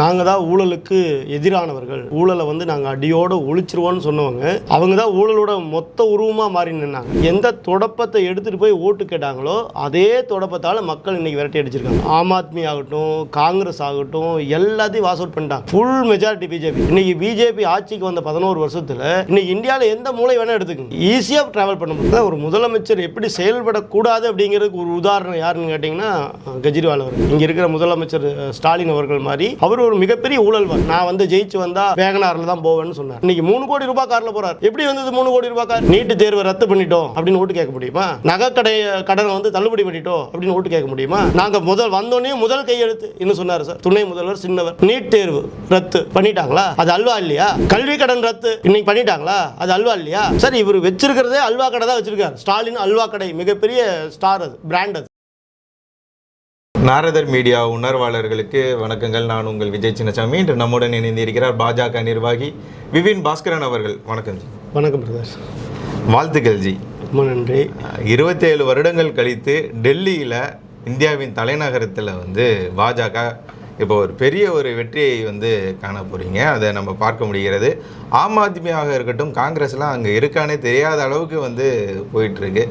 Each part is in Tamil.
நாங்கள் தான் ஊழலுக்கு எதிரானவர்கள். ஊழலை வந்து நாங்கள் அடியோடு ஒழிச்சிருவோம்னு சொன்னவங்க. அவங்க தான் ஊழலோட மொத்த உருவமாக மாறி நின்னாங்க. எந்த தொடப்பத்தை எடுத்துகிட்டு போய் ஓட்டு கேட்டாங்களோ அதே தொடப்பத்தால் மக்கள் இன்னைக்கு விரட்டி அடிச்சிருக்காங்க. ஆம் ஆத்மி ஆகட்டும் காங்கிரஸ் ஆகட்டும் எல்லாத்தையும் வாஸ் அவுட் பண்ணிட்டாங்க. ஃபுல் மெஜாரிட்டி பிஜேபி இன்னைக்கு பிஜேபி ஆட்சிக்கு வந்த பதினோரு வருஷத்தில் இன்னைக்கு இந்தியாவில் எந்த மூளை வேணால் எடுத்துக்கங்க. ஈஸியாக ட்ராவல் பண்ண முடியும் ஒரு முதலமைச்சர் எப்படி செயல்படக்கூடாது அப்படிங்கிறதுக்கு ஒரு உதாரணம் யாருன்னு கேட்டிங்கன்னா கெஜ்ரிவால் அவர் இங்கே இருக்கிற முதலமைச்சர் ஸ்டாலின் அவர்கள் மாதிரி அவர் ஒரு மிகப்பெரிய ஊழல்வார். நான் வந்து ஜெயிச்சு வந்தா வேகனார்ல தான் போவேன்னு சொன்னார். இன்னைக்கு மூணு கோடி ரூபாய் கார்ல போறார். எப்படி வந்தது மூணு கோடி ரூபாய் கார்? நீட்டு தேர்வை ரத்து பண்ணிட்டோம் அப்படின்னு ஓட்டு கேட்க முடியுமா? நகைக்கடை கடனை வந்து தள்ளுபடி பண்ணிட்டோம் அப்படின்னு ஓட்டு கேட்க முடியுமா? நாங்க முதல் வந்தோடனே முதல் கையெழுத்து. என்ன சொன்னார் சார்? துணை முதல்வர் சின்னவர். நீட் தேர்வு ரத்து பண்ணிட்டாங்களா? அது அல்வா இல்லையா? கல்வி கடன் ரத்து இன்னைக்கு பண்ணிட்டாங்களா? அது அல்வா இல்லையா? சார் இவர் வச்சிருக்கிறதே அல்வா கடை தான் வச்சிருக்காரு. ஸ்டாலின் அல்வா கடை மிகப்பெரிய ஸ்டார் அது பிராண்ட் அது. நாரதர் மீடியா உணர்வாளர்களுக்கு வணக்கங்கள். நான் உங்கள் விஜய் சின்னசாமி. இன்று நம்முடன் இணைந்திருக்கிறார் பாஜக நிர்வாகி விபின் பாஸ்கரன் அவர்கள். வணக்கம் ஜி. வணக்கம் பிரதர். வாழ்த்துக்கள் ஜி. ரொம்ப நன்றி. இருபத்தேழு வருடங்கள் கழித்து டெல்லியில் இந்தியாவின் தலைநகரத்தில் வந்து பாஜக இப்போ ஒரு பெரிய ஒரு வெற்றியை வந்து காண போகிறீங்க அதை நம்ம பார்க்க முடிகிறது. ஆம் ஆத்மியாக இருக்கட்டும் காங்கிரஸ்லாம் அங்கே இருக்கானே தெரியாத அளவுக்கு வந்து போயிட்டுருக்கு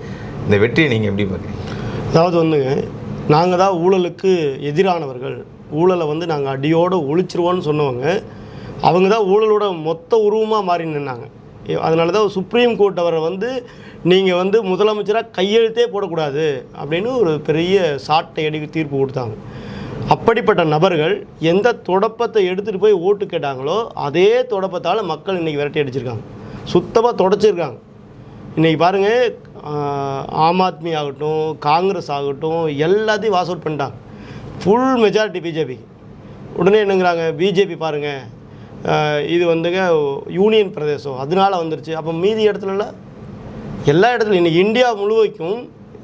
இந்த வெற்றியை நீங்கள் எப்படி பார்க்குறீங்க? அதாவது வந்துங்க நாங்கள் தான் ஊழலுக்கு எதிரானவர்கள். ஊழலை வந்து நாங்கள் அடியோடு ஒழிச்சிருவோன்னு சொன்னவங்க. அவங்க தான் ஊழலோட மொத்த உருவமாக மாறி நின்னாங்க. அதனால தான் சுப்ரீம் கோர்ட் அவரை வந்து நீங்கள் வந்து முதலமைச்சராக கையெழுத்தே போடக்கூடாது அப்படின்னு ஒரு பெரிய சாட்டை அடி தீர்ப்பு கொடுத்தாங்க. அப்படிப்பட்ட நபர்கள் எந்த தொடப்பத்தை எடுத்துகிட்டு போய் ஓட்டு கேட்டாங்களோ அதே தொடப்பத்தால் மக்கள் இன்றைக்கி விரட்டி அடிச்சிருக்காங்க. சுத்தமாக தொடச்சிருக்காங்க. இன்றைக்கி பாருங்கள் ஆம் ஆத்மி ஆகட்டும் காங்கிரஸ் ஆகட்டும் எல்லாத்தையும் வாஸ் அவுட் பண்ணிட்டாங்க. ஃபுல் மெஜாரிட்டி பிஜேபி உடனே என்னங்கிறாங்க பிஜேபி பாருங்கள் இது வந்துங்க யூனியன் பிரதேசம். அதனால வந்துருச்சு. அப்போ மீதி இடத்துலலாம் எல்லா இடத்துலையும். இன்றைக்கி இந்தியா முழுவதுக்கும்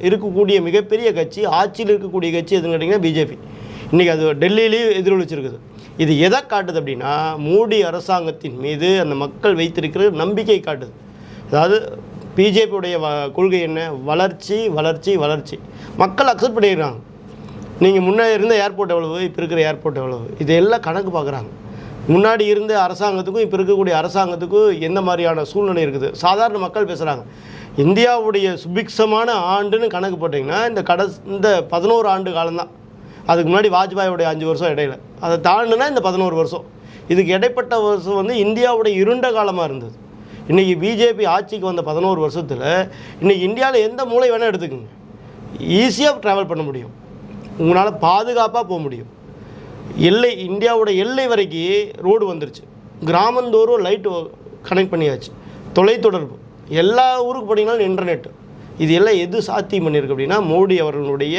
இருக்கக்கூடிய மிகப்பெரிய கட்சி ஆட்சியில் இருக்கக்கூடிய கட்சி எதுன்னு கேட்டிங்கன்னா பிஜேபி இன்றைக்கி அது டெல்லியிலையும் எதிரொலிச்சிருக்குது. இது எதை காட்டுது அப்படின்னா மோடி அரசாங்கத்தின் மீது அந்த மக்கள் வைத்திருக்கிற நம்பிக்கை காட்டுது. அதாவது பிஜேபியுடைய வ கொள்கை என்ன? வளர்ச்சி வளர்ச்சி வளர்ச்சி. மக்கள் அக்செப்ட் பண்ணிடுறாங்க நீங்கள் முன்னாடி இருந்த ஏர்போர்ட் எவ்வளவு? இப்போ இருக்கிற ஏர்போர்ட் எவ்வளவு? இதையெல்லாம் கணக்கு பார்க்குறாங்க. முன்னாடி இருந்த அரசாங்கத்துக்கும் இப்போ இருக்கக்கூடிய அரசாங்கத்துக்கும் எந்த மாதிரியான சூழ்நிலை இருக்குது? சாதாரண மக்கள் பேசுகிறாங்க இந்தியாவுடைய சுபிக்ஷமான ஆண்டுன்னு கணக்கு போட்டிங்கன்னா இந்த கட இந்த பதினோரு ஆண்டு காலம்தான். அதுக்கு முன்னாடி வாஜ்பாயோடைய அஞ்சு வருஷம் இடையில. அதை தாண்டுனா இந்த பதினோரு வருஷம். இதுக்கு இடைப்பட்ட வருஷம் வந்து இந்தியாவுடைய இருண்ட காலமாக இருந்தது. இன்றைக்கி பிஜேபி ஆட்சிக்கு வந்த பதினோரு வருஷத்தில் இன்றைக்கி இந்தியாவில் எந்த மூளை வேணால் எடுத்துக்கோங்க. ஈஸியாக ட்ராவல் பண்ண முடியும். உங்களால் பாதுகாப்பாக போக முடியும். எல்லை இந்தியாவோட எல்லை வரைக்கும் ரோடு வந்துருச்சு. கிராமந்தோறும் லைட்டு கனெக்ட் பண்ணியாச்சு. தொலைத்தொடர்பு. எல்லா ஊருக்கு போனீங்கனாலும் இன்டர்நெட் இது எல்லாம் எது சாத்தியம் பண்ணியிருக்கு அப்படின்னா மோடி அவர்களுடைய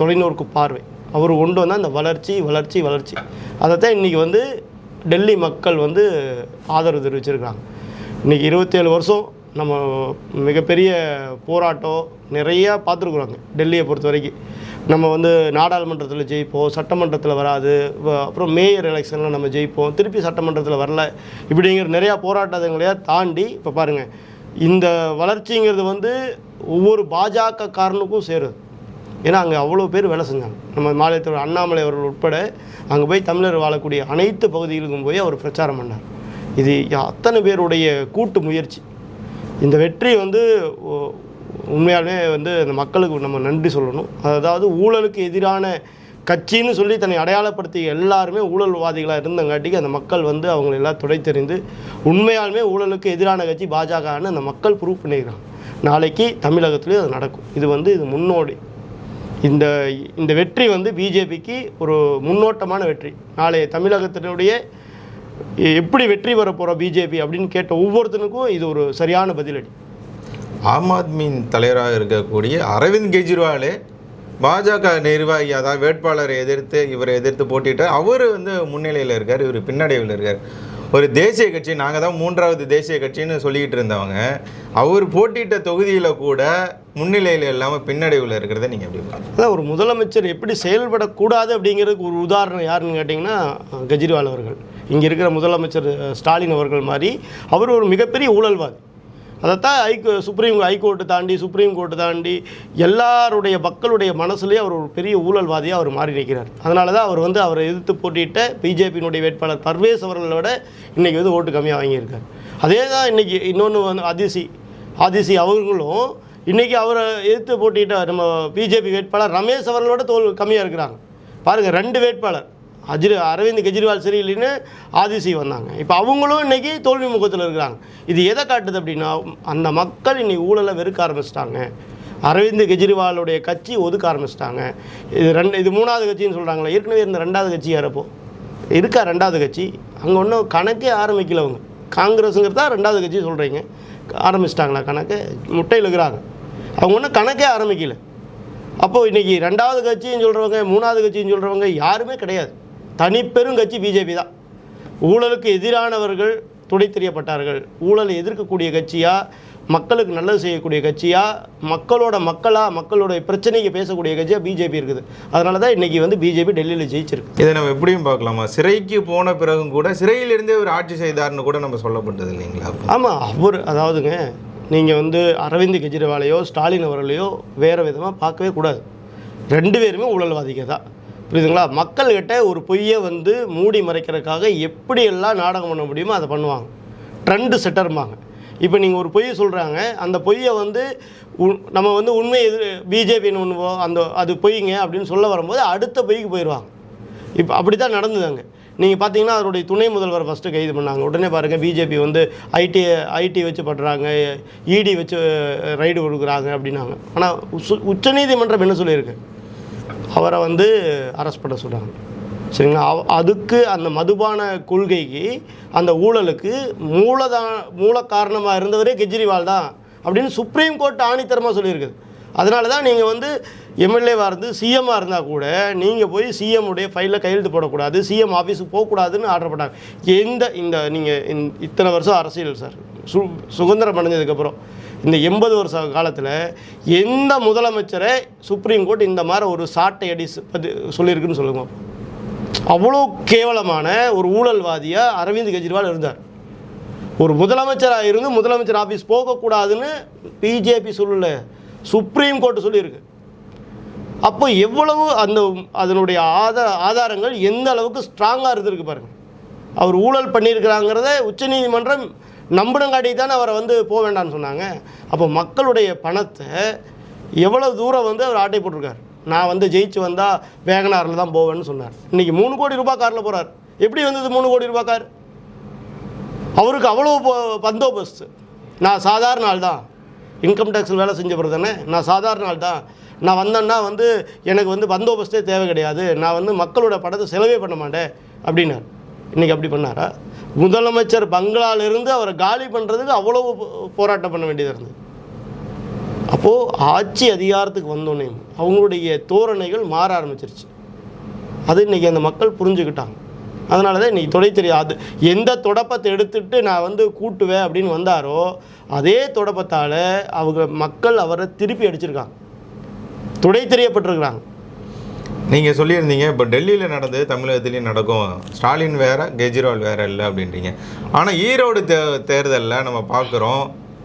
தொலைநோக்கு பார்வை. அவர் கொண்டு வந்தால் அந்த வளர்ச்சி வளர்ச்சி வளர்ச்சி. அதை தான் இன்றைக்கி வந்து டெல்லி மக்கள் வந்து ஆதரவு தெரிவிச்சிருக்காங்க இன்றைக்கி இருபத்தேழு வருஷம் நம்ம மிகப்பெரிய போராட்டம் நிறையா பார்த்துருக்குறாங்க. டெல்லியை பொறுத்த வரைக்கும். நம்ம வந்து நாடாளுமன்றத்தில் ஜெயிப்போம் சட்டமன்றத்தில் வராது அப்புறம் மேயர் எலெக்ஷனில் நம்ம ஜெயிப்போம் திருப்பி சட்டமன்றத்தில் வரல. இப்படிங்கிற நிறையா போராட்டங்களையா தாண்டி இப்போ பாருங்கள் இந்த வளர்ச்சிங்கிறது வந்து ஒவ்வொரு பாஜக காரனுக்கும் சேருது. ஏன்னா அங்கே அவ்வளோ பேர் வேலை செஞ்சாங்க. நம்ம மாநிலத்தில் அண்ணாமலை அவர்கள் உட்பட அங்கே போய் தமிழர் வாழக்கூடிய அனைத்து பகுதிகளுக்கும் போய் அவர் பிரச்சாரம் பண்ணார். இது அத்தனை பேருடைய கூட்டு முயற்சி. இந்த வெற்றி வந்து உண்மையாலுமே வந்து அந்த மக்களுக்கு நம்ம நன்றி சொல்லணும். அதாவது ஊழலுக்கு எதிரான கட்சின்னு சொல்லி தன்னை அடையாளப்படுத்தி எல்லாருமே ஊழல்வாதிகளாக இருந்தங்காட்டிக்கு அந்த மக்கள் வந்து அவங்களை எல்லாம் துடைத்தெறிந்து உண்மையாலுமே ஊழலுக்கு எதிரான கட்சி பாஜகன்னு அந்த மக்கள் ப்ரூவ் பண்ணிக்கிறாங்க நாளைக்கு தமிழகத்துலேயும் அது நடக்கும். இது வந்து இது முன்னோடி. இந்த இந்த வெற்றி வந்து பிஜேபிக்கு ஒரு முன்னோட்டமான வெற்றி. நாளைய தமிழகத்தினுடைய எப்படி வெற்றி பெற போகிற பிஜேபி அப்படின்னு கேட்ட ஒவ்வொருத்தனுக்கும் இது ஒரு சரியான பதிலடி. ஆம் ஆத்மியின் தலைவராக இருக்கக்கூடிய அரவிந்த் கெஜ்ரிவாலே பாஜக நிர்வாகி அதாவது வேட்பாளரை எதிர்த்து இவரை எதிர்த்து போட்டிட்டு அவர் வந்து முன்னிலையில் இருக்கார் இவர் பின்னடைவில் இருக்கார். ஒரு தேசிய கட்சி நாங்கள் தான் மூன்றாவது தேசிய கட்சின்னு சொல்லிக்கிட்டு இருந்தவங்க அவர் போட்டியிட்ட தொகுதியில் கூட முன்னிலையில் இல்லாமல் பின்னடைவில் இருக்கிறத நீங்கள் எப்படி? அதான் ஒரு முதலமைச்சர் எப்படி செயல்படக்கூடாது அப்படிங்கிறதுக்கு ஒரு உதாரணம் யாருன்னு கேட்டிங்கன்னா கெஜ்ரிவால் அவர்கள். இங்கே இருக்கிற முதலமைச்சர் ஸ்டாலின் அவர்கள் மாதிரி அவர் ஒரு மிகப்பெரிய ஊழல்வாதி. அதைத்தான் ஹைகோ சுப்ரீம் ஹைகோர்ட்டு தாண்டி சுப்ரீம் கோர்ட்டு தாண்டி எல்லாருடைய மக்களுடைய மனசுலேயே அவர் ஒரு பெரிய ஊழல்வாதியாக அவர் மாறி நிற்கிறார். அதனால தான் அவர் வந்து அவரை எதிர்த்து போட்டியிட்ட பிஜேபியினுடைய வேட்பாளர் பர்வேஸ் அவர்களை விட இன்றைக்கி வந்து ஓட்டு கம்மியாக வாங்கியிருக்கார். அதே தான் இன்றைக்கி இன்னொன்று வந்து அதிசி ஆதிசி அவர்களும் இன்றைக்கி அவரை எதிர்த்து போட்டியிட்ட நம்ம பிஜேபி வேட்பாளர் ரமேஷ் அவர்களோட தோல் கம்மியாக இருக்கிறாங்க. பாருங்கள் ரெண்டு வேட்பாளர். அஜிர் அரவிந்த் கெஜ்ரிவால் சரியில்லைன்னு ஆதிசி வந்தாங்க. இப்போ அவங்களும் இன்றைக்கி தோல்வி முகத்தில் இருக்கிறாங்க. இது எதை காட்டுது அப்படின்னா அந்த மக்கள் இன்னைக்கு ஊழலை வெறுக்க ஆரம்பிச்சிட்டாங்க. அரவிந்த் கெஜ்ரிவாலுடைய கட்சி ஒதுக்க ஆரம்பிச்சிட்டாங்க. இது ரெண்டு இது மூணாவது கட்சின்னு சொல்கிறாங்களே ஏற்கனவே இருந்த ரெண்டாவது கட்சி யாரப்போ இருக்கா ரெண்டாவது கட்சி? அங்கே ஒன்றும் கணக்கே ஆரம்பிக்கல அவங்க. காங்கிரஸுங்கிறதா ரெண்டாவது கட்சி சொல்கிறீங்க ஆரம்பிச்சிட்டாங்களா கணக்கு? முட்டையில் இருக்கிறாங்க. அவங்க ஒன்றும் கணக்கே ஆரம்பிக்கல. அப்போது இன்றைக்கி ரெண்டாவது கட்சின்னு சொல்கிறவங்க மூணாவது கட்சின்னு சொல்கிறவங்க யாருமே கிடையாது. தனிப்பெரும் கட்சி பிஜேபி தான். ஊழலுக்கு எதிரானவர்கள் துடை தெரியப்பட்டார்கள். ஊழலை எதிர்க்கக்கூடிய கட்சியாக மக்களுக்கு நல்லது செய்யக்கூடிய கட்சியாக மக்களோட மக்களாக மக்களோட பிரச்சனைக்கு பேசக்கூடிய கட்சியாக பிஜேபி இருக்குது. அதனால தான் இன்றைக்கி வந்து பிஜேபி டெல்லியில் ஜெயிச்சிருக்கு. இதை நம்ம எப்படியும் பார்க்கலாமா? சிறைக்கு போன பிறகும் கூட சிறையிலிருந்தே ஒரு ஆட்சி செய்தார்னு கூட நம்ம சொல்லப்பட்டது இல்லைங்களா? ஆமாம் அவர் அதாவதுங்க நீங்கள் வந்து அரவிந்த் கெஜ்ரிவாலையோ ஸ்டாலின் அவர்களையோ வேறு விதமாக பார்க்கவே கூடாது. ரெண்டு பேருமே ஊழல்வாதிக தான். புரியுதுங்களா மக்கள்கிட்ட ஒரு பொய்யை வந்து மூடி மறைக்கிறதுக்காக எப்படியெல்லாம் நாடகம் பண்ண முடியுமோ அதை பண்ணுவாங்க ட்ரெண்டு செட்டர்மாங்க இப்போ நீங்கள் ஒரு பொய் சொல்கிறாங்க அந்த பொய்யை வந்து உ- நம்ம வந்து உண்மை எது பிஜேபின்னு ஒன்று அந்த அது பொய்ங்க அப்படின்னு சொல்ல வரும்போது அடுத்த பொய்க்கு போயிடுவாங்க இப்போ அப்படி தான் நடந்ததுங்க நீங்கள் பார்த்தீங்கன்னா அதனுடைய துணை முதல்வர் ஃபஸ்ட்டு கைது பண்ணாங்க உடனே பாருங்கள் பிஜேபி வந்து ஐடி ஐடி வச்சு பண்ணுறாங்க இடி வச்சு ரைடு கொடுக்குறாங்க அப்படின்னாங்க ஆனால் உச்சநீதிமன்றம் என்ன சொல்லியிருக்கு அவரை வந்து அரெஸ்ட் பண்ண சொல்கிறாங்க சரிங்களா? அவ- அதுக்கு அந்த மதுபான கொள்கைக்கு அந்த ஊழலுக்கு மூலதா மூல காரணமாக இருந்தவரே கெஜ்ரிவால் தான் அப்படின்னு சுப்ரீம் கோர்ட் ஆணித்தரமாக சொல்லியிருக்குது. அதனால தான் நீங்கள் வந்து எம்எல்ஏவாக இருந்து சிஎம்மாக இருந்தால் கூட நீங்கள் போய் சிஎம் உடைய ஃபைலில் கையெழுத்து போடக்கூடாது சிஎம் ஆஃபீஸுக்கு போகக்கூடாதுன்னு ஆர்டர் பண்ணாங்க எந்த இந்த நீங்கள் இத்தனை வருஷம் அரசியல் சார். சு சுதந்திரம் அடைஞ்சதுக்கப்புறம் இந்த எண்பது வருஷ காலத்தில் எந்த முதலமைச்சரை சுப்ரீம் கோர்ட் இந்த மாதிரி ஒரு சாட்டை அடி பதி சொல்லியிருக்குன்னு சொல்லுங்க. அவ்வளோ கேவலமான ஒரு ஊழல்வாதியாக அரவிந்த் கெஜ்ரிவால் இருந்தார். ஒரு முதலமைச்சராக இருந்து முதலமைச்சர் ஆஃபீஸ் போகக்கூடாதுன்னு பிஜேபி சொல்லல சுப்ரீம் கோர்ட் சொல்லியிருக்கு. அப்போ எவ்வளவு அந்த அதனுடைய ஆதார ஆதாரங்கள் எந்த அளவுக்கு ஸ்ட்ராங்காக இருந்திருக்கு பாருங்க. அவர் ஊழல் பண்ணியிருக்கிறாங்கிறத உச்சநீதிமன்றம் நம்பினங்காட்டி தானே அவரை வந்து போக வேண்டாம்னு சொன்னாங்க. அப்போ மக்களுடைய பணத்தை எவ்வளோ தூரம் வந்து அவர் ஆட்டை போட்டிருக்கார்? நான் வந்து ஜெயிச்சு வந்தால் வேகனாரில் தான் போவேன்னு சொன்னார். இன்றைக்கி மூணு கோடி ரூபாய் காரில் போகிறார் எப்படி வந்தது மூணு கோடி ரூபாய் கார்? அவருக்கு அவ்வளோ ப- பந்தோபஸ்து. நான் சாதாரண ஆள் தான். இன்கம் டேக்ஸில் வேலை செஞ்சவர் தானே நான் சாதாரண ஆள் தான். நான் வந்தேன்னா வந்து எனக்கு வந்து பந்தோபஸ்தே தேவை கிடையாது. நான் வந்து மக்களோட படத்தை செலவே பண்ண மாட்டேன் அப்படின்னார். இன்றைக்கி அப்படி பண்ணாரா? முதலமைச்சர் பங்களாலிருந்து அவரை காலி பண்ணுறதுக்கு அவ்வளோ போராட்டம் பண்ண வேண்டியதாக இருந்தது. அப்போது ஆட்சி அதிகாரத்துக்கு வந்தோடனே அவங்களுடைய தோரணைகள் மாற ஆரம்பிச்சிருச்சு. அது இன்றைக்கி அந்த மக்கள் புரிஞ்சுக்கிட்டாங்க. அதனால தான் இன்றைக்கி தொடை தெரியாது எந்த தொடப்பத்தை எடுத்துட்டு நான் வந்து கூட்டுவேன் அப்படின்னு வந்தாரோ அதே தொடப்பத்தால் அவங்க மக்கள் அவரை திருப்பி அடிச்சிருக்காங்க. துடை தெரியப்பட்டிருக்கிறாங்க. நீங்கள் சொல்லியிருந்தீங்க இப்போ டெல்லியில் நடந்தது தமிழகத்துலேயும் நடக்கும். ஸ்டாலின் வேறு கெஜ்ரிவால் வேறு இல்லை அப்படின்றீங்க. ஆனால் ஈரோடு தே தேர்தலில் நம்ம பார்க்குறோம்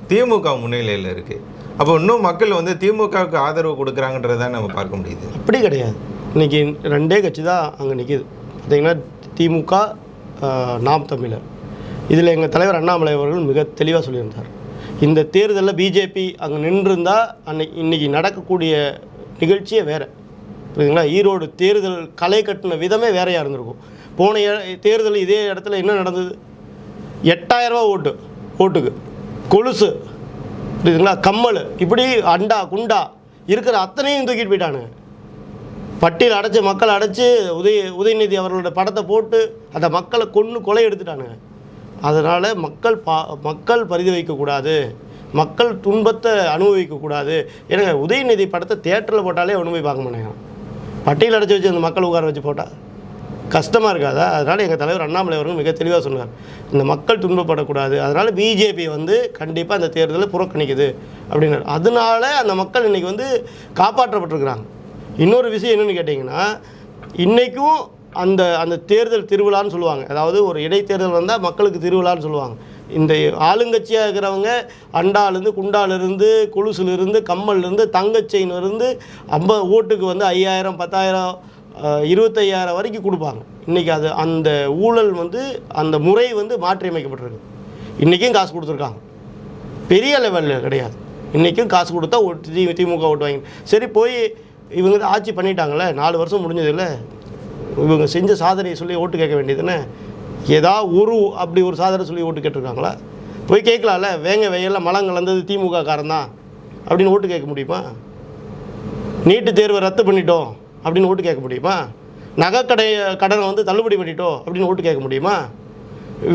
திமுக முன்னிலையில் இருக்குது அப்போ இன்னும் மக்கள் வந்து திமுகவுக்கு ஆதரவு கொடுக்குறாங்கன்றத நம்ம பார்க்க முடியுது. அப்படி கிடையாது. இன்றைக்கி ரெண்டே கட்சி தான் அங்கே நிற்கிது பார்த்தீங்கன்னா திமுக நாம் தமிழர். இதில் எங்கள் தலைவர் அண்ணாமலை அவர்கள் மிக தெளிவாக சொல்லியிருந்தார். இந்த தேர்தலில் பிஜேபி அங்கே நின்றிருந்தால் அன்னைக்கு இன்றைக்கி நடக்கக்கூடிய நிகழ்ச்சியே வேறு. புரியுதுங்களா ஈரோடு தேர்தல் களை கட்டின விதமே வேறையாக இருந்திருக்கும். போன தேர்தல் இதே இடத்துல என்ன நடந்தது? எட்டாயிரரூபா ஓட்டு ஓட்டுக்கு. கொலுசு புரியுதுங்களா? கம்மல் இப்படி அண்டா குண்டா இருக்கிற அத்தனையும் தூக்கிட்டு போயிட்டானுங்க. பட்டியல் அடைச்சி மக்கள் அடைச்சி உதய உதயநிதி அவர்களோட படத்தை போட்டு அந்த மக்களை கொன்று கொலை எடுத்துட்டானுங்க. அதனால் மக்கள் பா மக்கள் பரிதி வைக்கக்கூடாது மக்கள் துன்பத்தை அனுபவிக்கக்கூடாது. ஏன்னா உதயநிதி படத்தை தேட்டரில் போட்டாலே ஒன்று போய் பார்க்க மாட்டேங்க பட்டியல் அடைச்சி வச்சு அந்த மக்கள் உட்கார வச்சு போட்டால் கஷ்டமாக இருக்காதா? அதனால் எங்கள் தலைவர் அண்ணாமலை அவர்கள் மிக தெளிவாக சொன்னார். இந்த மக்கள் துன்பப்படக்கூடாது. அதனால் பிஜேபி வந்து கண்டிப்பாக அந்த தேர்தலை புறக்கணிக்குது அப்படின்னாரு. அதனால அந்த மக்கள் இன்றைக்கி வந்து காப்பாற்றப்பட்டிருக்கிறாங்க. இன்னொரு விஷயம் என்னென்னு கேட்டிங்கன்னா இன்றைக்கும் அந்த அந்த தேர்தல் திருவிழான்னு சொல்லுவாங்க. அதாவது ஒரு இடைத்தேர்தல் வந்தால் மக்களுக்கு திருவிழான்னு சொல்லுவாங்க. இந்த ஆளுங்கட்சியாக இருக்கிறவங்க அண்டாலேருந்து குண்டாலேருந்து கொலுசுலேருந்து கம்மல்லேருந்து தங்கச்செயின்லேருந்து ஐம்பது ஓட்டுக்கு வந்து ஐயாயிரம் பத்தாயிரம் இருபத்தையாயிரம் வரைக்கும் கொடுப்பாங்க. இன்றைக்கி அது அந்த ஊழல் வந்து அந்த முறை வந்து மாற்றியமைக்கப்பட்டிருக்கு. இன்றைக்கும் காசு கொடுத்துருக்காங்க. பெரிய லெவலில் கிடையாது. இன்றைக்கும் காசு கொடுத்தா ஓட்டு திமுக ஓட்டு வாங்கி சரி போய் இவங்க ஆட்சி பண்ணிட்டாங்களே நாலு வருஷம் முடிஞ்சதில்ல இவங்க செஞ்ச சாதனையை சொல்லி ஓட்டு கேட்க வேண்டியதுன்னு ஏதா ஒரு அப்படி ஒரு சாதனை சொல்லி ஓட்டு கேட்டிருக்காங்களா? போய் கேட்கலாம்ல. வேங்க வெயிலில் மலம் கலந்தது திமுக காரன் தான் அப்படின்னு ஓட்டு கேட்க முடியுமா? நீட்டு தேர்வை ரத்து பண்ணிட்டோம் அப்படின்னு ஓட்டு கேட்க முடியுமா? நகைக்கடை கடனை வந்து தள்ளுபடி பண்ணிட்டோம் அப்படின்னு ஓட்டு கேட்க முடியுமா?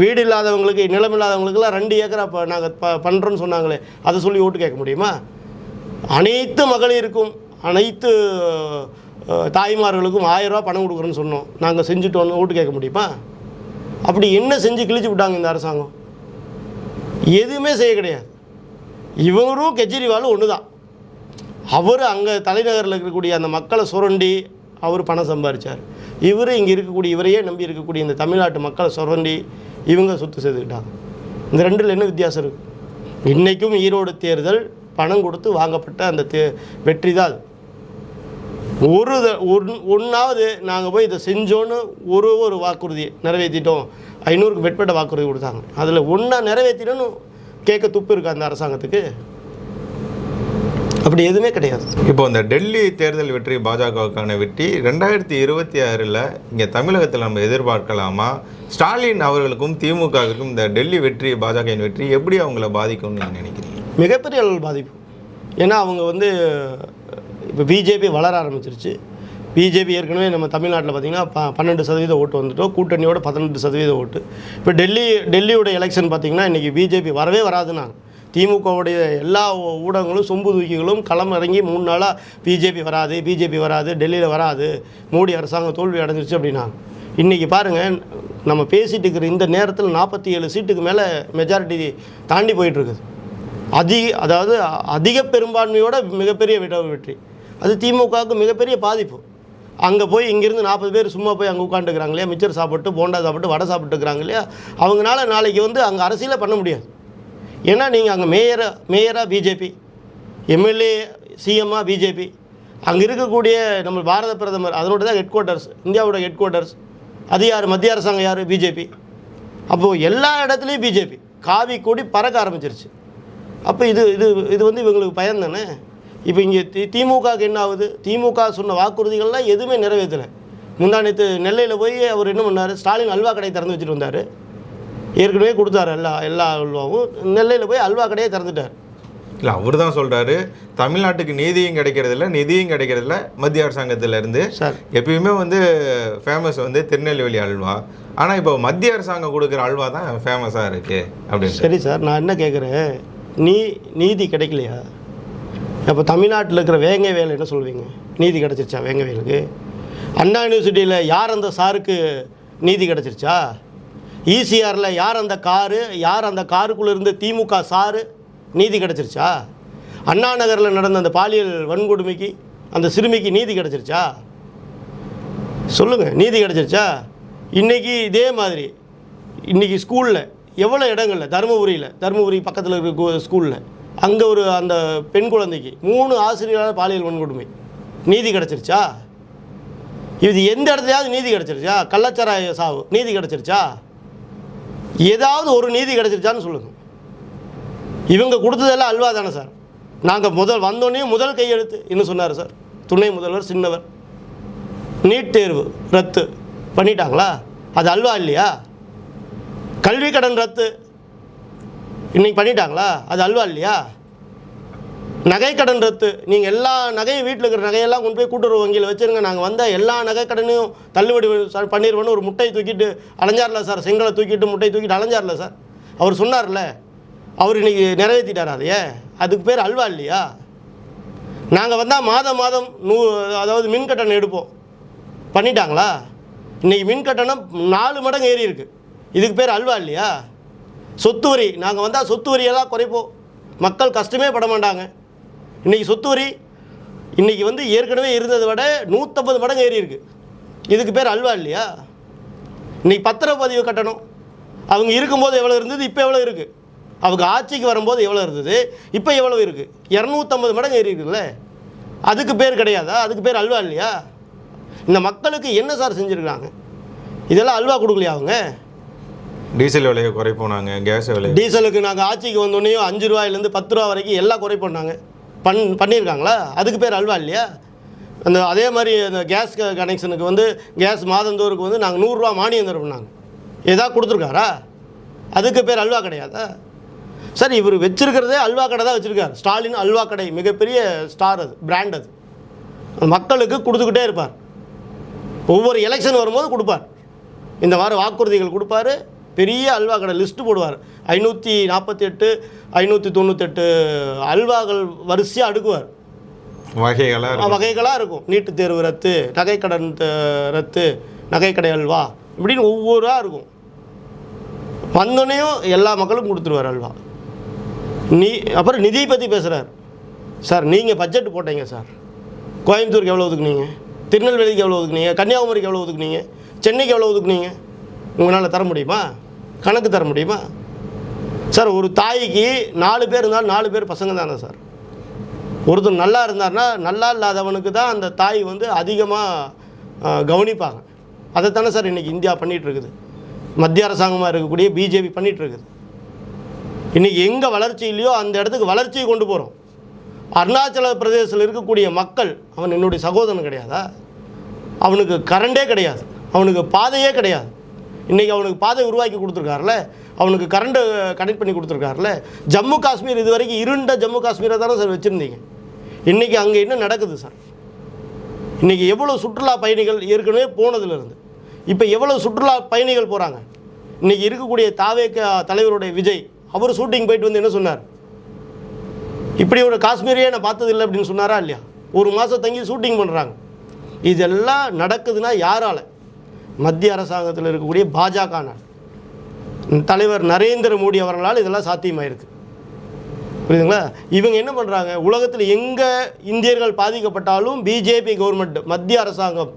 வீடு இல்லாதவங்களுக்கு நிலம் இல்லாதவங்களுக்குலாம் ரெண்டு ஏக்கரா இப்போ நாங்கள் ப பண்ணுறோன்னு சொன்னாங்களே அதை சொல்லி ஓட்டு கேட்க முடியுமா? அனைத்து மகளிருக்கும் அனைத்து தாய்மார்களுக்கும் ஆயிரம் ரூபா பணம் கொடுக்குறோன்னு சொன்னோம். நாங்கள் செஞ்சுட்டோன்னு ஓட்டு கேட்க முடியுமா? அப்படி என்ன செஞ்சு கிழிச்சு விட்டாங்க இந்த அரசாங்கம்? எதுவுமே செய்ய கிடையாது. இவரும் கெஜ்ரிவாலும் ஒன்று தான் அவர் அங்கே தலைநகரில் இருக்கக்கூடிய அந்த மக்களை சுரண்டி அவர் பணம் சம்பாதிச்சார் இவர் இங்கே இருக்கக்கூடிய இவரையே நம்பி இருக்கக்கூடிய இந்த தமிழ்நாட்டு மக்களை சுரண்டி இவங்க சொத்து சேர்த்துக்கிட்டாங்க இந்த ரெண்டில் என்ன வித்தியாசம் இருக்குது இன்றைக்கும் ஈரோடு தேர்தல் பணம் கொடுத்து வாங்கப்பட்ட அந்த தே வெற்றி தான் அது. ஒரு ஒன்றாவது நாங்கள் போய் இதை செஞ்சோன்னு ஒரு ஒரு வாக்குறுதி நிறைவேற்றிட்டோம். ஐநூறுக்கு வெட்பட்ட வாக்குறுதி கொடுத்தாங்க. அதில் ஒன்றா நிறைவேற்றிட்டோன்னு கேட்க துப்பு இருக்கு அந்த அரசாங்கத்துக்கு? அப்படி எதுவுமே கிடையாது. இப்போ இந்த டெல்லி தேர்தல் வெற்றி பாஜகவுக்கான வெற்றி ரெண்டாயிரத்தி இருபத்தி ஆறில் இங்கே தமிழகத்தில் நம்ம எதிர்பார்க்கலாமா? ஸ்டாலின் அவர்களுக்கும் திமுகவுக்கும் இந்த டெல்லி வெற்றி பாஜகவின் வெற்றி எப்படி அவங்கள பாதிக்கும்னு நீங்கள் நினைக்கிறீங்க? மிகப்பெரிய அளவில் பாதிப்பு. ஏன்னா அவங்க வந்து இப்போ பிஜேபி வளர ஆரம்பிச்சிருச்சு. பிஜேபி ஏற்கனவே நம்ம தமிழ்நாட்டில் பார்த்தீங்கன்னா ப பன்னெண்டு சதவீத ஓட்டு வந்துட்டோம். கூட்டணியோட பதினெட்டு சதவீத ஓட்டு. இப்போ டெல்லி டெல்லியோட எலெக்ஷன் பார்த்தீங்கன்னா இன்றைக்கி பிஜேபி வரவே வராதுனாங்க திமுகவுடைய எல்லா ஊடகங்களும் சொம்பு தூக்கிகளும் களம் இறங்கி மூணு நாளாக பிஜேபி வராது பிஜேபி வராது டெல்லியில் வராது மோடி அரசாங்கம் தோல்வி அடைஞ்சிருச்சு அப்படின்னாங்க இன்றைக்கி பாருங்கள் நம்ம பேசிகிட்டு இருக்கிற இந்த நேரத்தில் நாற்பத்தி ஏழு சீட்டுக்கு மேலே மெஜாரிட்டி தாண்டி போயிட்டுருக்குது அதிக அதாவது அதிக பெரும்பான்மையோட மிகப்பெரிய விட வெற்றி. அது திமுகவுக்கு மிகப்பெரிய பாதிப்பு. அங்கே போய் இங்கேருந்து நாற்பது பேர் சும்மா போய் அங்கே உட்காந்துக்கிறாங்க இல்லையா? மிச்சர் சாப்பிட்டு போண்டா சாப்பிட்டு வடை சாப்பிட்டுக்கிறாங்க இல்லையா? அவங்களால நாளைக்கு வந்து அங்கே அரசியலே பண்ண முடியாது. ஏன்னா நீங்கள் அங்கே மேயராக மேயராக பிஜேபி எம்எல்ஏ சிஎம்மாக பிஜேபி அங்கே இருக்கக்கூடிய நம்ம பாரத பிரதமர் அதனோட தான் ஹெட் குவார்ட்டர்ஸ் இந்தியாவோட ஹெட் குவார்ட்டர்ஸ் அது யார் மத்திய அரசாங்கம் யார்? பிஜேபி. அப்போது எல்லா இடத்துலையும் பிஜேபி. காவி கொடி பறக்க ஆரம்பிச்சிருச்சு. அப்போ இது இது இது வந்து இவங்களுக்கு பயன் தானே இப்போ இங்கே தி திமுகவுக்கு என்ன ஆகுது? திமுக சொன்ன வாக்குறுதிகள்லாம் எதுவுமே நிறைவேற்றலை. முந்தானத்து நெல்லையில் போய் அவர் என்ன பண்ணார்? ஸ்டாலின் அல்வா கடை திறந்து வச்சுட்டு வந்தார். ஏற்கனவே கொடுத்தாரு எல்லா எல்லா அல்வாவும். நெல்லையில் போய் அல்வா கடையை திறந்துட்டார். இல்லை அவர் தான் சொல்கிறாரு தமிழ்நாட்டுக்கு நீதியும் கிடைக்கிறதில்ல நிதியும் கிடைக்கிறதில்ல மத்திய அரசாங்கத்துல இருந்து சார். எப்பயுமே வந்து ஃபேமஸ் வந்து திருநெல்வேலி அல்வா. ஆனால் இப்போ மத்திய அரசாங்கம் கொடுக்குற அல்வா தான் ஃபேமஸாக இருக்குது அப்படின்னு. சரி சார் நான் என்ன கேட்குறேன் நீ நீதி கிடைக்கலையா? இப்போ தமிழ்நாட்டில் இருக்கிற வேங்க வேலை என்ன சொல்வீங்க? நீதி கிடச்சிருச்சா வேங்கை வேலுக்கு? அண்ணா யூனிவர்சிட்டியில் யார் அந்த சாருக்கு நீதி கிடச்சிருச்சா? ஈசிஆரில் யார் அந்த காரு யார் அந்த காருக்குள்ளேருந்து திமுக சாரு நீதி கிடச்சிருச்சா? அண்ணா நகரில் நடந்த அந்த பாலியல் வன்கொடுமைக்கு அந்த சிறுமிக்கு நீதி கிடச்சிருச்சா? சொல்லுங்கள் நீதி கிடச்சிருச்சா? இன்றைக்கி இதே மாதிரி இன்றைக்கி ஸ்கூலில் எவ்வளோ இடங்களில்? தருமபுரியில் தருமபுரி பக்கத்தில் இருக்க ஸ்கூலில் அங்கே ஒரு அந்த பெண் குழந்தைக்கு மூணு ஆசிரியரால் பாலியல் வன்கொடுமை. நீதி கிடச்சிருச்சா? இது எந்த இடத்துலையாவது நீதி கிடச்சிருச்சா? கள்ளச்சாராய சாவு நீதி கிடச்சிருச்சா? ஏதாவது ஒரு நீதி கிடச்சிருச்சான்னு சொல்லுங்கள் இவங்க கொடுத்ததெல்லாம் அல்வா தானே சார். நாங்கள் முதல் வந்தோடனே முதல் கையெழுத்து. இன்னும் சொன்னார் சார். துணை முதல்வர் சின்னவர். நீட் தேர்வு ரத்து. பண்ணிட்டாங்களா? அது அல்வா இல்லையா? கல்வி கடன் ரத்து. இன்னைக்கு பண்ணிட்டாங்களா? அது அல்வா இல்லையா? நகை கடன் ரத்து. நீங்கள் எல்லா நகையும் வீட்டில் இருக்கிற நகையெல்லாம் கொண்டு போய் கூட்டுறவு வங்கியில் வச்சுருங்க. நாங்கள் வந்த எல்லா நகை கடனையும் தள்ளுபடி சார் பண்ணிடுவோன்னு ஒரு முட்டையை தூக்கிட்டு அலைஞ்சார்ல சார். செங்கலை தூக்கிட்டு முட்டையை தூக்கிட்டு அலைஞ்சார்ல சார். அவர் சொன்னார்ல. அவர் இன்னைக்கு நிறைவேற்றிட்டார் அதையே? அதுக்கு பேர் அல்வா இல்லையா? நாங்கள் வந்தால் மாதம் மாதம் நூ அதாவது மின் கட்டணம் எடுப்போம். பண்ணிட்டாங்களா? இன்றைக்கி மின் கட்டணம் நாலு மடங்கு ஏறி இருக்கு இதுக்கு பேர் அல்வா இல்லையா? சொத்து வரி. நாங்கள் வந்தால் சொத்து வரியெல்லாம் குறைப்போம். மக்கள் கஷ்டமே பட மாட்டாங்க. இன்றைக்கி சொத்து வரி இன்றைக்கி வந்து ஏற்கனவே இருந்ததை விட நூற்றம்பது மடங்கு ஏறிருக்கு இதுக்கு பேர் அல்வா இல்லையா? இன்னைக்கு பத்திரப்பதிவு கட்டணும். அவங்க இருக்கும்போது எவ்வளோ இருந்தது இப்போ எவ்வளோ இருக்குது அவங்க ஆட்சிக்கு வரும்போது எவ்வளோ இருந்தது இப்போ எவ்வளோ இருக்குது இரநூத்தம்பது மடங்கு ஏறி இருக்குல்ல? அதுக்கு பேர் கிடையாதா? அதுக்கு பேர் அல்வா இல்லையா? இந்த மக்களுக்கு என்ன சார் செஞ்சுருக்காங்க? இதெல்லாம் அல்வா கொடுக்கலையா அவங்க? டீசல் விலையை குறைப்போம் நாங்கள் கேஸ் விலை டீசலுக்கு நாங்கள் ஆட்சிக்கு வந்தோடனேயும் அஞ்சு ரூபாயிலேருந்து பத்து ரூபா வரைக்கும் எல்லாம் குறை பண்ணாங்க பண் பண்ணியிருக்காங்களா? அதுக்கு பேர் அல்வா இல்லையா? அந்த அதே மாதிரி அந்த கேஸ் கனெக்ஷனுக்கு வந்து கேஸ் மாதந்தோறுக்கு வந்து நாங்கள் நூறுரூவா மானியம் தருவோம் ஏதாவது கொடுத்துருக்காரா? அதுக்கு பேர் அல்வா கிடையாதா? சார் இவர் வச்சிருக்கிறதே அல்வா கடை தான் வச்சுருக்கார். ஸ்டாலின் அல்வா கடை மிகப்பெரிய ஸ்டார் அது பிராண்ட் அது. அது மக்களுக்கு கொடுத்துக்கிட்டே இருப்பார். ஒவ்வொரு எலெக்ஷன் வரும்போது கொடுப்பார். இந்த மாதிரி வாக்குறுதிகள் கொடுப்பாரு. பெரிய அல்வா கடை லிஸ்ட்டு போடுவார். ஐநூற்றி நாற்பத்தி எட்டு ஐநூற்றி தொண்ணூத்தெட்டு அல்வாகள் வரிசையாக அடுக்குவார். வகைகளாக வகைகளாக இருக்கும். நீட்டுத் தேர்வு ரத்து நகைக்கடன் ரத்து நகைக்கடை அல்வா இப்படின்னு ஒவ்வொருவா இருக்கும். வந்தோடனேயும் எல்லா மக்களுக்கும் கொடுத்துருவார் அல்வா. நீ அப்புறம் நிதி பற்றி பேசுகிறார் சார் நீங்கள் பட்ஜெட் போட்டீங்க சார். கோயம்புத்தூருக்கு எவ்வளோ ஒதுக்குனீங்க? திருநெல்வேலிக்கு எவ்வளோ ஒதுக்குனீங்க? கன்னியாகுமரிக்கு எவ்வளோ ஒதுக்குனீங்க? சென்னைக்கு எவ்வளோ ஒதுக்குனீங்க? உங்களால் தர முடியுமா? கணக்கு தர முடியுமா? சார் ஒரு தாய்க்கு நாலு பேர் இருந்தாலும் நாலு பேர் பசங்க தானே சார். ஒருத்தர் நல்லா இருந்தார்னா நல்லா இல்லாதவனுக்கு தான் அந்த தாய் வந்து அதிகமாக கவனிப்பாங்க. அதைத்தானே சார் இன்றைக்கி இந்தியா பண்ணிகிட்ருக்குது மத்திய அரசாங்கமாக இருக்கக்கூடிய பிஜேபி பண்ணிகிட்ருக்குது இன்றைக்கி எங்கே வளர்ச்சி இல்லையோ அந்த இடத்துக்கு வளர்ச்சியை கொண்டு போகிறோம் அருணாச்சல பிரதேசத்தில் இருக்கக்கூடிய மக்கள் அவன் என்னுடைய சகோதரன் கிடையாதா? அவனுக்கு கரண்டே கிடையாது. அவனுக்கு பாதையே கிடையாது. இன்றைக்கி அவனுக்கு பாதை உருவாக்கி கொடுத்துருக்காருல அவனுக்கு கரண்ட்டு கனெக்ட் பண்ணி கொடுத்துருக்காருல ஜம்மு காஷ்மீர் இது வரைக்கும் இருண்ட ஜம்மு காஷ்மீரை தானே சார் வச்சுருந்தீங்க. இன்றைக்கி அங்கே என்ன நடக்குது சார்? இன்றைக்கி எவ்வளோ சுற்றுலா பயணிகள் ஏற்கனவே போனதுலேருந்து இப்போ எவ்வளோ சுற்றுலா பயணிகள் போகிறாங்க இன்றைக்கி இருக்கக்கூடிய தாவேக்க தலைவருடைய விஜய் அவர் ஷூட்டிங் போயிட்டு வந்து என்ன சொன்னார்? இப்படி ஒரு காஷ்மீரையே நான் பார்த்ததில்லை அப்படின்னு சொன்னாரா இல்லையா? ஒரு மாதம் தங்கி ஷூட்டிங் பண்ணுறாங்க இதெல்லாம் நடக்குதுன்னா யாரால? மத்திய அரசாங்கத்தில் இருக்கக்கூடிய பாஜக தலைவர் நரேந்திர மோடி அவர்களால் இதெல்லாம் சாத்தியமாயிருக்கு. புரியுதுங்களா? இவங்க என்ன பண்ணுறாங்க உலகத்தில் எங்கே இந்தியர்கள் பாதிக்கப்பட்டாலும் பிஜேபி கவர்மெண்ட் மத்திய அரசாங்கம்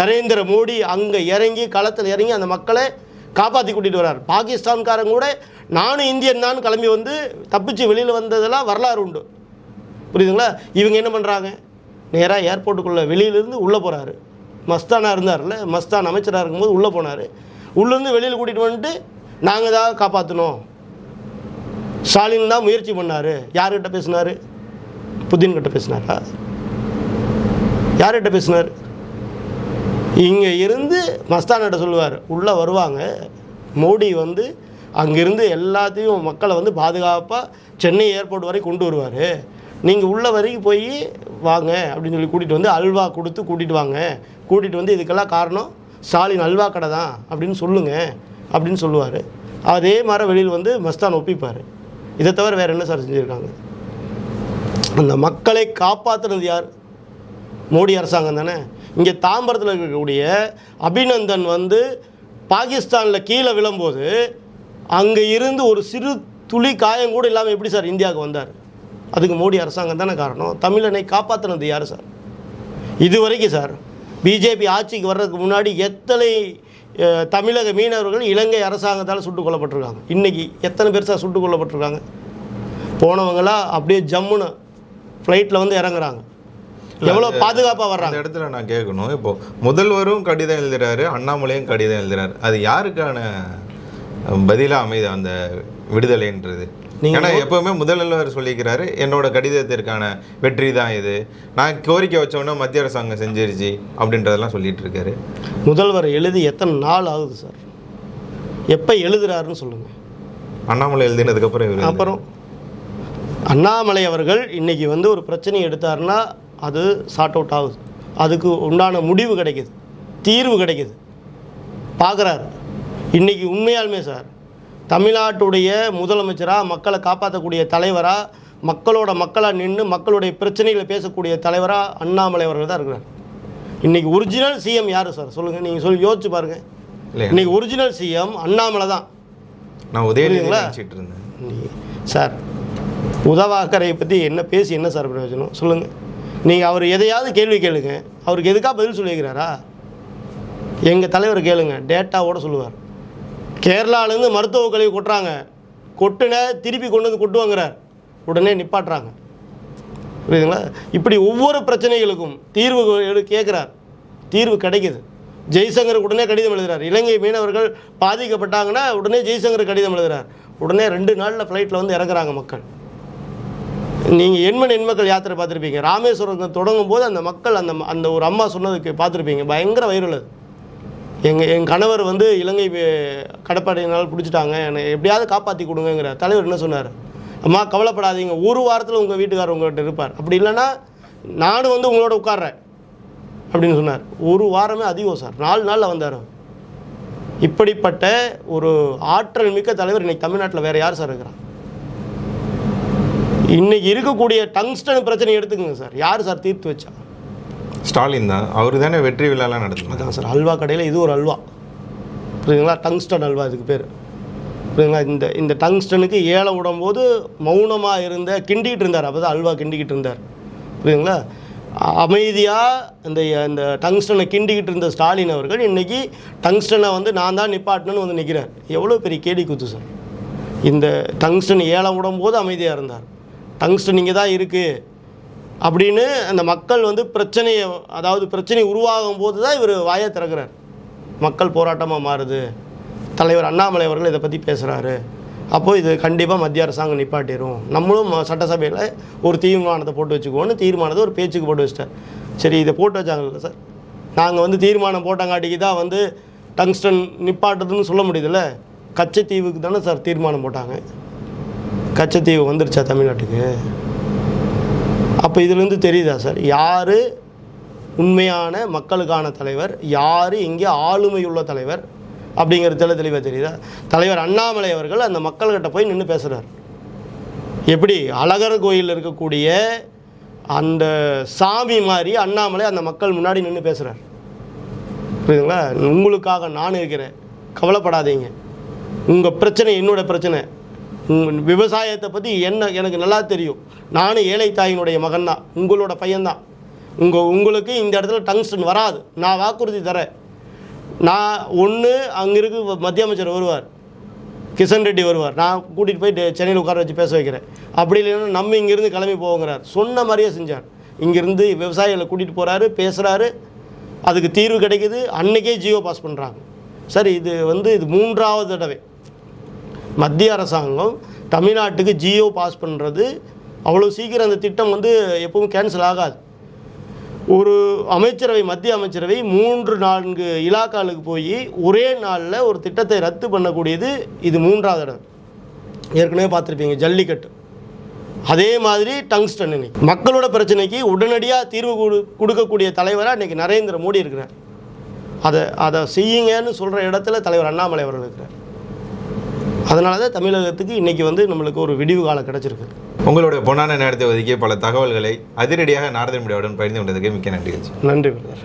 நரேந்திர மோடி அங்கே இறங்கி களத்தில் இறங்கி அந்த மக்களை காப்பாற்றி கூட்டிகிட்டு வர்றார். பாகிஸ்தான்காரங்க கூட நானும் இந்தியன் தான் கிளம்பி வந்து தப்பிச்சு வெளியில் வந்ததெல்லாம் வரலாறு உண்டு. புரியுதுங்களா? இவங்க என்ன பண்ணுறாங்க நேராக ஏர்போர்ட்டுக்குள்ளே வெளியிலேருந்து உள்ளே போகிறாரு மஸ்தானா இருந்தார்ல மஸ்தான் அமைச்சராக இருக்கும்போது உள்ளே போனார். உள்ளேருந்து வெளியில் கூட்டிகிட்டு வந்துட்டு நாங்கள் தான் காப்பாற்றணும் ஸ்டாலின் தான் முயற்சி பண்ணார். யார்கிட்ட பேசினார்? புதின்கிட்ட பேசினாரா? யார்கிட்ட பேசினார்? இங்கே இருந்து மஸ்தானிட்ட சொல்லுவார். உள்ளே வருவாங்க. மோடி வந்து அங்கேருந்து எல்லாத்தையும் மக்களை வந்து பாதுகாப்பாக சென்னை ஏர்போர்ட் வரை கொண்டு வருவார். நீங்கள் உள்ள வரைக்கும் போய் வாங்க அப்படின்னு சொல்லி கூட்டிகிட்டு வந்து அல்வா கொடுத்து கூட்டிகிட்டு வாங்க. கூட்டிகிட்டு வந்து இதுக்கெல்லாம் காரணம் ஸ்டாலின் அல்வா கடை தான் அப்படின்னு சொல்லுங்கள் அப்படின்னு சொல்லுவார். அதே மாதிரி வெளியில் வந்து மஸ்தான் ஒப்பிப்பார். இதை தவிர வேறு என்ன சார் செஞ்சுருக்காங்க? அந்த மக்களை காப்பாற்றுனது யார்? மோடி அரசாங்கம் தானே. இங்கே தாம்பரத்தில் இருக்கக்கூடிய அபிநந்தன் வந்து பாகிஸ்தானில் கீழே விழும்போது அங்கே இருந்து ஒரு சிறு துளி காயம் கூட இல்லாமல் எப்படி சார் இந்தியாவுக்கு வந்தார்? அதுக்கு மோடி அரசாங்கம் தானே காரணம்? தமிழனை காப்பாற்றினது யார் சார்? இது வரைக்கும் சார் பிஜேபி ஆட்சிக்கு வர்றதுக்கு முன்னாடி எத்தனை தமிழக மீனவர்கள் இலங்கை அரசாங்கத்தால் சுட்டுக் கொல்லப்பட்டிருக்காங்க? இன்றைக்கி எத்தனை பேர் சார் சுட்டுக் கொல்லப்பட்டிருக்காங்க? போனவங்களாம் அப்படியே ஜம்முன்னு ஃப்ளைட்டில் வந்து இறங்குறாங்க. எவ்வளோ பாதுகாப்பாக வர்றாங்க? இடத்துல நான் கேட்கணும். இப்போ முதல்வரும் கடிதம் எழுதுறாரு அண்ணாமலையும் கடிதம் எழுதுறாரு. அது யாருக்கான பதிலாக அமைது அந்த விடுதலைன்றது? ஏன்னா எப்பவுமே முதல்வர் சொல்லிக்கிறாரு என்னோட கடிதத்திற்கான வெற்றி தான் இது. நான் கோரிக்கை வச்சோன்னே மத்திய அரசாங்கம் செஞ்சிருச்சு அப்படின்றதெல்லாம் சொல்லிட்டு இருக்காரு முதல்வர் எழுதி எத்தனை நாள் ஆகுது சார்? எப்போ எழுதுறாருன்னு சொல்லுங்கள் அண்ணாமலை எழுதினதுக்கப்புறம் அப்புறம் அண்ணாமலை அவர்கள் இன்னைக்கு வந்து ஒரு பிரச்சனையை எடுத்தாருன்னா அது சார்ட் அவுட் ஆகுது. அதுக்கு உண்டான முடிவு கிடைக்குது தீர்வு கிடைக்குது. பார்க்குறாரு இன்னைக்கு உண்மையாலுமே சார் தமிழ்நாட்டுடைய முதலமைச்சராக மக்களை காப்பாற்றக்கூடிய தலைவராக மக்களோட மக்களாக நின்று மக்களுடைய பிரச்சனைகளை பேசக்கூடிய தலைவராக அண்ணாமலை அவர்கள் தான் இருக்கிறார். இன்னைக்கு ஒரிஜினல் சிஎம் யார் சார் சொல்லுங்கள் நீங்கள் சொல்லி யோசிச்சு பாருங்கள் இல்லை இன்னைக்கு ஒரிஜினல் சிஎம் அண்ணாமலை தான். நான் உதயநிதி புரியுதுங்களா? நினச்சிட்டு இருந்தேன். நீ- சார் உதவாக்கரையை பற்றி என்ன பேசி என்ன சார் பிரயோஜனம்? சொல்லுங்கள் நீங்கள் அவர் எதையாவது கேள்வி கேளுங்க. அவருக்கு எதுக்காக பதில் சொல்லியிருக்கிறாரா? எங்கள் தலைவர் கேளுங்க. டேட்டாவோட சொல்லுவார். கேரளாலேருந்து மருத்துவ கழிவு கொட்டுறாங்க. கொட்டுன திருப்பி கொண்டு வந்து கொட்டுவாங்கிறார் உடனே நிப்பாட்டுறாங்க. புரியுதுங்களா? இப்படி ஒவ்வொரு பிரச்சனைகளுக்கும் தீர்வு கேட்குறார். தீர்வு கிடைக்குது. ஜெய்சங்கர் உடனே கடிதம் எழுதுகிறார் இலங்கை மீனவர்கள் பாதிக்கப்பட்டாங்கன்னா உடனே ஜெய்சங்கர் கடிதம் எழுதுறார். உடனே ரெண்டு நாளில் ஃப்ளைட்டில் வந்து இறங்குறாங்க மக்கள். நீங்கள் எண்மன் எண்மக்கள் யாத்திரை பார்த்துருப்பீங்க. ராமேஸ்வரம் தொடங்கும் போது அந்த மக்கள் அந்த அந்த ஒரு அம்மா சொன்னதுக்கு பார்த்துருப்பீங்க. பயங்கர வைரல் அது எங்கள் என் கணவர் வந்து இலங்கை கடற்படையினால் பிடிச்சிட்டாங்க. என்னை எப்படியாவது காப்பாற்றி கொடுங்கங்கிற தலைவர் என்ன சொன்னார்? அம்மா கவலைப்படாதீங்க. ஒரு வாரத்தில் உங்கள் வீட்டுக்காரர் உங்கள்கிட்ட இருப்பார். அப்படி இல்லைன்னா நானும் வந்து உங்களோட உட்கார்றேன். அப்படின்னு சொன்னார். ஒரு வாரமே அதிகம் சார். நாலு நாளில் வந்தார் இப்படிப்பட்ட ஒரு ஆற்றல் மிக்க தலைவர் இன்றைக்கி தமிழ்நாட்டில் வேறு யார் சார் இருக்கிறான்? இன்னைக்கு இருக்கக்கூடிய டங்ஸ்டன் பிரச்சனை எடுத்துக்கோங்க சார். யார் சார் தீர்த்து வச்சா? ஸ்டாலின் தான். அவர் தானே வெற்றி விழாலாம் நடத்தினார். அதான் சார் அல்வா கடையில் இது ஒரு அல்வா. புரியுதுங்களா? டங்ஸ்டன் அல்வா இதுக்கு பேர். புரியுதுங்களா? இந்த இந்த டங்ஸ்டனுக்கு ஏழை விடும்போது மௌனமாக இருந்த கிண்டிக்கிட்டு இருந்தார். அப்போ தான் அல்வா கிண்டிக்கிட்டு இருந்தார். புரியுதுங்களா? அமைதியாக இந்த இந்த டங்ஸ்டனை கிண்டிக்கிட்டு இருந்த ஸ்டாலின் அவர்கள் இன்றைக்கி டங்ஸ்டனை வந்து நான் தான் நிப்பாட்டணும்னு வந்து நிற்கிறார் எவ்வளோ பெரிய கேடி குத்து சார். இந்த டங்ஸ்டன் ஏழை விடும்போது அமைதியாக இருந்தார். டங்ஸ்டன் இங்கே தான் இருக்குது அப்படின்னு அந்த மக்கள் வந்து பிரச்சனையை அதாவது பிரச்சனை உருவாகும் போது தான் இவர் வாயை திறக்கிறார். மக்கள் போராட்டமாக மாறுது. தலைவர் அண்ணாமலை அவர்கள் இதை பற்றி பேசுகிறாரு அப்போது இது கண்டிப்பாக மத்திய அரசாங்கம் நிப்பாட்டிடும் நம்மளும் சட்டசபையில் ஒரு தீர்மானத்தை போட்டு வச்சுக்குவோன்னு தீர்மானத்தை ஒரு பேச்சுக்கு போட்டு வச்சிட்டார். சரி இதை போட்டு வச்சாங்கல்ல சார்? நாங்கள் வந்து தீர்மானம் போட்டங்காட்டிக்கு தான் வந்து டங்ஸ்டன் நிப்பாட்டுதுன்னு சொல்ல முடியுதுல்ல? கச்சத்தீவுக்கு தானே சார் தீர்மானம் போட்டாங்க. கச்சத்தீவு வந்துருச்சா தமிழ்நாட்டுக்கு? அப்போ இதுலேருந்து தெரியுதா சார்? யார் உண்மையான மக்களுக்கான தலைவர் யார் இங்கே ஆளுமையுள்ள தலைவர் அப்படிங்கிறது தெளி தெளிவாக தெரியுதா? தலைவர் அண்ணாமலை அவர்கள் அந்த மக்கள்கிட்ட போய் நின்று பேசுகிறார் எப்படி? அழகர் கோயிலில் இருக்கக்கூடிய அந்த சாமி மாதிரி அண்ணாமலை அந்த மக்கள் முன்னாடி நின்று பேசுகிறார் புரியுதுங்களா? உங்களுக்காக நான் இருக்கிறேன். கவலைப்படாதீங்க. உங்கள் பிரச்சனை என்னோடய பிரச்சனை. விவசாயத்தை பற்றி என்ன எனக்கு நல்லா தெரியும். நானும் ஏழை தாயினுடைய மகன் தான் உங்களோட பையன்தான். உங்கள் உங்களுக்கு இந்த இடத்துல டங்ஸ்டன் வராது. நான் வாக்குறுதி தரேன். நான் ஒன்று அங்கே இருக்க மத்திய அமைச்சர் வருவார். கிஷன் ரெட்டி வருவார். நான் கூட்டிகிட்டு போய் சென்னையில் உட்கார வச்சு பேச வைக்கிறேன். அப்படி இல்லைன்னா நம்ம இங்கேருந்து கிளம்பி போவோங்கிறார். சொன்ன மாதிரியே செஞ்சார். இங்கேருந்து விவசாயிகளை கூட்டிகிட்டு போகிறாரு பேசுகிறாரு அதுக்கு தீர்வு கிடைக்குது. அன்னைக்கே ஜியோ பாஸ் பண்ணுறாங்க சரி இது வந்து இது மூன்றாவது தடவை. மத்திய அரசாங்கம் தமிழ்நாட்டுக்கு ஜியோ பாஸ் பண்ணுறது அவ்வளோ சீக்கிரம் அந்த திட்டம் வந்து எப்பவும் கேன்சல் ஆகாது. ஒரு அமைச்சரவை மத்திய அமைச்சரவை மூன்று நான்கு இலாக்காலுக்கு போய் ஒரே நாளில் ஒரு திட்டத்தை ரத்து பண்ணக்கூடியது இது மூன்றாவது இடம் ஏற்கனவே பார்த்துருப்பீங்க ஜல்லிக்கட்டு. அதே மாதிரி டங்ஸ்டன் இன்னைக்கு. மக்களோட பிரச்சனைக்கு உடனடியாக தீர்வு கொடு கொடுக்கக்கூடிய தலைவராக இன்றைக்கி நரேந்திர மோடி இருக்கிறார். அதை அதை செய்யுங்கன்னு சொல்கிற இடத்துல தலைவர் அண்ணாமலை அவர்கள் இருக்கிறார். அதனால தான் தமிழகத்துக்கு இன்றைக்கி வந்து நம்மளுக்கு ஒரு விடிவு காலம் கிடச்சிருக்கு. உங்களுடைய பொன்னான நேரத்தை ஒதுக்கி பல தகவல்களை அதிரடியாக நாரதன் மீடியாவுடன் பகிர்ந்து கொண்டதுக்கு மிக்க நன்றி நன்றி பிரதர்.